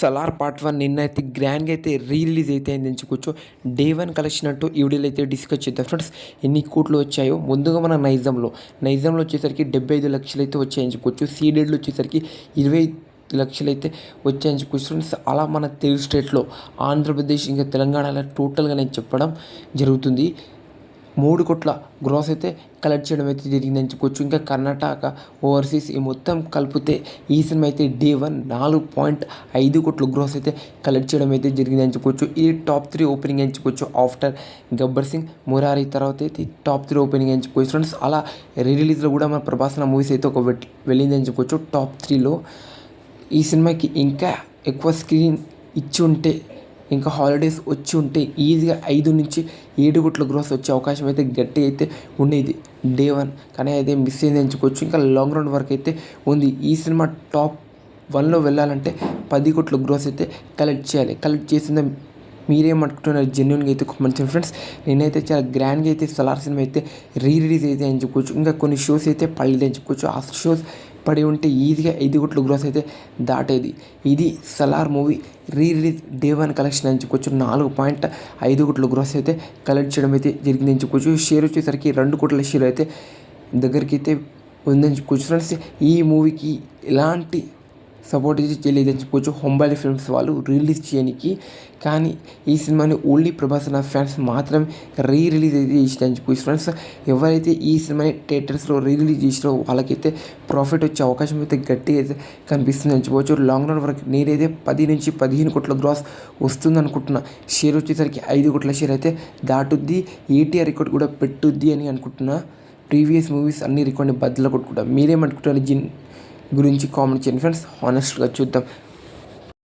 Salaar part one నిన్న అయితే గ్రాండ్గా అయితే రీ రిలీజ్ అయితే అయింది ఎంచుకోవచ్చు డే వన్ కలెక్షన్ అంటూ ఈ వీడియోలో అయితే డిస్కస్ చేద్దాం. ఫ్రెండ్స్ ఎన్ని కోట్లు వచ్చాయో ముందుగా మన నైజంలో నైజంలో వచ్చేసరికి డెబ్బై ఐదు లక్షలు అయితే వచ్చాయి ఎంచుకోవచ్చు సీడెడ్లు వచ్చేసరికి ఇరవై లక్షలు అయితే వచ్చాయి ఎంచుకోవచ్చు ఫ్రెండ్స్ అలా మన తెలుగు స్టేట్లో ఆంధ్రప్రదేశ్ ఇంకా తెలంగాణలో టోటల్గా నేను చెప్పడం జరుగుతుంది. మూడు కోట్ల గ్రాస్ అయితే కలెక్ట్ చేయడం అయితే జరిగిందని చెప్పుకోవచ్చు. ఇంకా కర్ణాటక ఓవర్సీస్ ఈ మొత్తం కలిపితే ఈ సినిమా అయితే డే వన్ నాలుగు పాయింట్ ఐదు కోట్ల గ్రాస్ అయితే కలెక్ట్ చేయడం అయితే జరిగిందని చెప్పుకోవచ్చు. ఇది టాప్ త్రీ ఓపెనింగ్ అని చెప్పుకోవచ్చు. ఆఫ్టర్ గబ్బర్ సింగ్ మురారి తర్వాత అయితే టాప్ త్రీ ఓపెనింగ్ అని చెప్పుకోవచ్చు. ఫ్రెండ్స్ అలా రీ రిలీజ్లో కూడా మన ప్రభాసన మూవీస్ అయితే ఒక వెట్- వెళ్ళింది అని చెప్పుకోవచ్చు. టాప్ త్రీలో ఈ సినిమాకి ఇంకా ఎక్కువ స్క్రీన్ ఇచ్చి ఉంటే ఇంకా హాలిడేస్ వచ్చి ఉంటే ఈజీగా ఐదు నుంచి ఏడు గుట్ల గ్రోస్ వచ్చే అవకాశం అయితే గట్టి అయితే ఉండేది. డే వన్ కానీ అయితే మిస్ అయింది ఎంచుకోవచ్చు ఇంకా లాంగ్ రన్ వరకు అయితే ఉంది. ఈ సినిమా టాప్ వన్లో వెళ్ళాలంటే పది కోట్ల గ్రోస్ అయితే కలెక్ట్ చేయాలి. కలెక్ట్ చేసిందే మీరేమనుకుంటున్నారు జెన్యున్గా అయితే మంచి ఫ్రెండ్స్ నేనైతే చాలా గ్రాండ్గా అయితే సలార్ సినిమా అయితే రీ రిలీజ్ అయితే అని చెప్పుకోవచ్చు ఇంకా కొన్ని షోస్ అయితే పడలేదు అని చెప్పుకోవచ్చు ఆ షోస్ పడి ఉంటే ఈజీగా ఐదు కోట్ల గ్రోస్ అయితే దాటేది. ఇది Salaar movie re release day one collection అని చెప్పుకోవచ్చు నాలుగు పాయింట్ ఐదు కోట్ల గ్రోస్ అయితే కలెక్ట్ చేయడం అయితే జరిగింది అని చెప్పుకోవచ్చు షేర్ వచ్చేసరికి రెండు కోట్ల షేర్ అయితే దగ్గరికి అయితే ఉందని చెప్పుకోవచ్చు ఫ్రెండ్స్ ఈ మూవీకి ఎలాంటి సపోర్ట్ ఇచ్చి చేయలేదని చెప్పుకోవచ్చు హొంబాలి ఫిల్మ్స్ వాళ్ళు రిలీజ్ చేయడానికి కానీ ఈ సినిమాని ఓన్లీ ప్రభాస్ నా ఫ్యాన్స్ మాత్రమే రీ రిలీజ్ అయితే చేసిందని చెప్పుకోవచ్చు ఫ్రెండ్స్ ఎవరైతే ఈ సినిమాని థియేటర్స్లో రీ రిలీజ్ చేసినో వాళ్ళకైతే ప్రాఫిట్ వచ్చే అవకాశం అయితే గట్టిగా అయితే కనిపిస్తుంది అని చెప్పుకోవచ్చు లాంగ్ రన్ వరకు నేనైతే పది నుంచి పదిహేను కోట్ల గ్రాస్ వస్తుంది అనుకుంటున్నా షేర్ వచ్చేసరికి ఐదు కోట్ల షేర్ అయితే దాటుద్ది. ఏటీఆర్ రికార్డ్ కూడా పెట్టుద్ది అని అనుకుంటున్నా. ప్రీవియస్ మూవీస్ అన్ని రికార్డ్ని బద్దలు కొట్టుకుంటా. మీరేమనుకుంటారు జిన్ గురించి కామెంట్ చేయండి. ఫ్రెండ్స్ హానెస్ట్గా చూద్దాం.